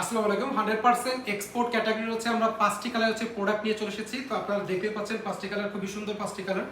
আসসালামু আলাইকুম, hundred percent export category হচ্ছে আমরা পাঁচটি কালার হচ্ছে প্রোডাক্ট নিয়ে চলে এসেছি। তো আপনারা দেখতে পাচ্ছেন পাঁচটি কালার খুবই সুন্দর পাঁচটি কালার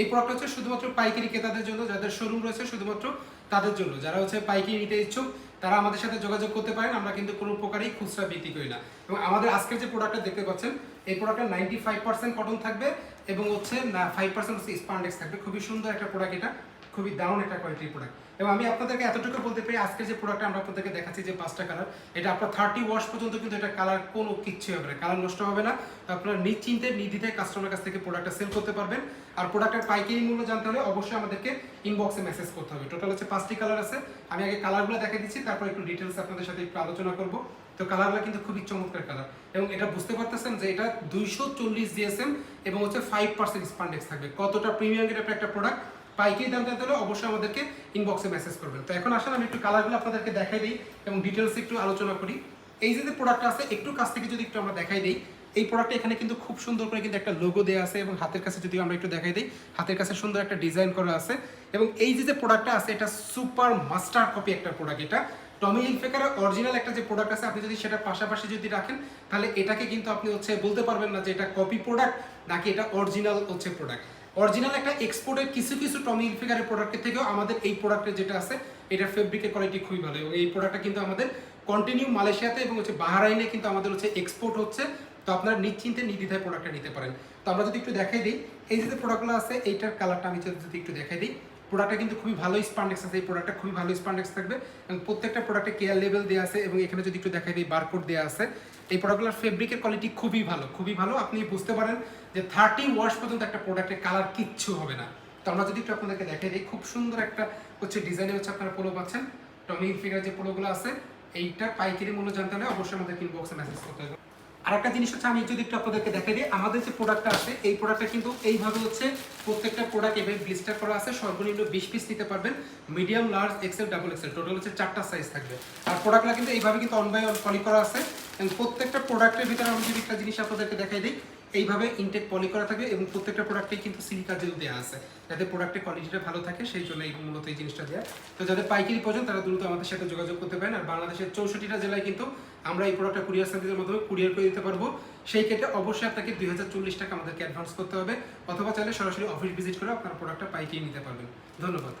এই প্রোডাক্ট হচ্ছে শুধুমাত্র পাইকারি ক্রেতাদের জন্য, যাদের শোরুম রয়েছে শুধুমাত্র তাদের জন্য। যারা হচ্ছে পাইকারি নিতে ইচ্ছুক, তারা আমাদের সাথে যোগাযোগ করতে পারেন, আমরা কিন্তু কোনো প্রকারই খুচরা বিক্রি করি না। এবং আমাদের আজকের যে প্রোডাক্টটা দেখতে পাচ্ছেন, এই প্রোডাক্টটা নাইনটি ফাইভ পার্সেন্ট কটন থাকবে এবং হচ্ছে ফাইভ পার্সেন্ট হচ্ছে স্পান্ডেক্স থাকবে। খুবই সুন্দর একটা প্রোডাক্ট এটা। খুবই দারুণ একটা কোয়ালিটির প্রোডাক্ট এবং আমি আপনাদেরকে এতটুকু বলতে পারি আজকের যে প্রোডাক্টটা আমরা আপনাদেরকে দেখাচ্ছি যে পাঁচটা কালার এটা আপনার থার্টি ওয়াশ পর্যন্ত কিন্তু এটা কালার কোনো কিচ্ছু হবে না। কালার নষ্ট হবে না। আপনার নিশ্চিন্তে নির্দ্বিধায় কাস্টমার কাছ থেকে প্রোডাক্টটা সেল করতে পারবেন। আর প্রোডাক্টের পাইকারি মূল্য জানতে হলে অবশ্যই আমাদেরকে ইনবক্সে মেসেজ করতে হবে। টোটাল হচ্ছে পাঁচটি কালার আছে। আমি আগে কালারগুলো দেখা দিচ্ছি, তারপর একটু ডিটেলস আপনাদের সাথে একটু আলোচনা করব। তো কালারগুলো কিন্তু খুবই চমৎকার কালার এবং এটা বুঝতে পারতেছেন যে এটা দুইশো চল্লিশ জিএসএম এবং হচ্ছে ফাইভ পার্সেন্ট স্পান্ডেক্স থাকবে। কতটা প্রিমিয়াম গ্রেড একটা প্রোডাক্ট পাইকারি দাম জানতে হলে অবশ্যই আমাদেরকে ইনবক্সে মেসেজ করবেন। তো এখন আসলে আমি একটু কালারগুলো আপনাদেরকে দেখাই দিই এবং ডিটেলস একটু আলোচনা করি। এই যে প্রোডাক্ট আছে, একটু কাছ থেকে যদি একটু আমরা দেখাই দিই, এই প্রোডাক্টটা এখানে কিন্তু খুব সুন্দর করে কিন্তু একটা লোগো দেওয়া আছে এবং হাতের কাছে যদি আমরা একটু দেখাই দিই, হাতের কাছে সুন্দর একটা ডিজাইন করা আছে এবং এই যে যে প্রোডাক্টটা আছে, এটা সুপার মাস্টার কপি একটা প্রোডাক্ট এটা। টমি হিলফেকারের অরিজিনাল একটা যে প্রোডাক্ট আছে, আপনি যদি সেটা পাশাপাশি যদি রাখেন, তাহলে এটাকে কিন্তু আপনি হচ্ছে বলতে পারবেন না যে এটা কপি প্রোডাক্ট নাকি এটা অরিজিনাল হচ্ছে প্রোডাক্ট অরিজিনাল একটা এক্সপোর্টের কিছু কিছু টমি ইনফিগারের প্রোডাক্টের থেকেও আমাদের এই প্রোডাক্টের যেটা আছে এটার ফেব্রিকের কোয়ালিটি খুবই ভালো। এবং এই প্রোডাক্টটা কিন্তু আমাদের কন্টিনিউ মালয়েশিয়াতে এবং হচ্ছে বাহারাইনে কিন্তু আমাদের হচ্ছে এক্সপোর্ট হচ্ছে। তো আপনারা নিশ্চিন্তে নির্দ্বিধায় প্রোডাক্টটা নিতে পারেন। তো আমরা যদি একটু দেখাই দিই, এই যে প্রোডাক্টগুলো আছে, এইটার কালারটা আমি যদি একটু দেখাই দিই। প্রোডাক্টটা কিন্তু খুবই ভালো স্পান্ডেক্স আছে, এই প্রোডাক্টটা খুবই ভালো স্পান্ডেক্স থাকবে। এবং প্রত্যেকটা প্রোডাক্টে কেয়ার লেভেল দেওয়া আছে এবং এখানে যদি একটু দেখাই দিই বারকোড দেওয়া আছে। এই প্রোডাক্টগুলোর ফেব্রিকের কোয়ালিটি খুবই ভালো খুবই ভালো। আপনি বুঝতে পারেন যে থার্টি ওয়াশ পর্যন্ত একটা প্রোডাক্টের কালার কিচ্ছু হবে না। তো আমরা যদি একটু আপনাদেরকে দেখাই দিই, খুব সুন্দর একটা হচ্ছে ডিজাইনে হচ্ছে আপনারা পোলো পাচ্ছেন। টমি ফিগার যে পোলোগুলো আছে, এইটা পাইকারি মূল্য জানতে হলে অবশ্যই আমাদের ইনবক্সে মেসেজ করতে হবে। আর একটা জিনিস হচ্ছে আমি যদি একটু আপনাদেরকে দেখাই দিই, আমাদের যে প্রোডাক্টটা আছে, এই প্রোডাক্টটা কিন্তু এইভাবে হচ্ছে প্রত্যেকটা প্রোডাক্ট এভাবে ব্লিস্টার করা আছে, সর্বনিম্ন বিশ পিস নিতে পারবেন। Medium large XL double XL total হচ্ছে চারটা সাইজ থাকবে। আর প্রোডাক্টটা কিন্তু এইভাবে কিন্তু অন বাই অন করা আছে। প্রত্যেকটা প্রোডাক্টের ভিতরে আমি যদি একটা জিনিস আপনাদেরকে দেখাই দিই এইভাবে ইনটেক পলি করা থাকবে এবং প্রত্যেকটা প্রোডাক্টেই কিন্তু সিলিকা জেল দেওয়া আছে, যাতে প্রোডাক্টের কোয়ালিটিটা ভালো থাকে, সেই জন্য এই মূলত এই জিনিসটা দেওয়া তো যাদের পাইকারি প্রয়োজন তারা দ্রুত আমাদের সাথে যোগাযোগ করতে পারেন। আর বাংলাদেশের চৌষট্টিটা জেলায় কিন্তু আমরা এই প্রোডাক্টটা কুরিয়ার সার্ভিসের মাধ্যমে কুরিয়ার করে দিতে পারব। সেই ক্ষেত্রে অবশ্যই আপনাকে দুই হাজার চল্লিশ টাকা আমাদেরকে অ্যাডভান্স করতে হবে, অথবা চাইলে সরাসরি অফিস ভিজিট করে আপনার প্রোডাক্টটা পাইকারি নিতে পারবেন। ধন্যবাদ।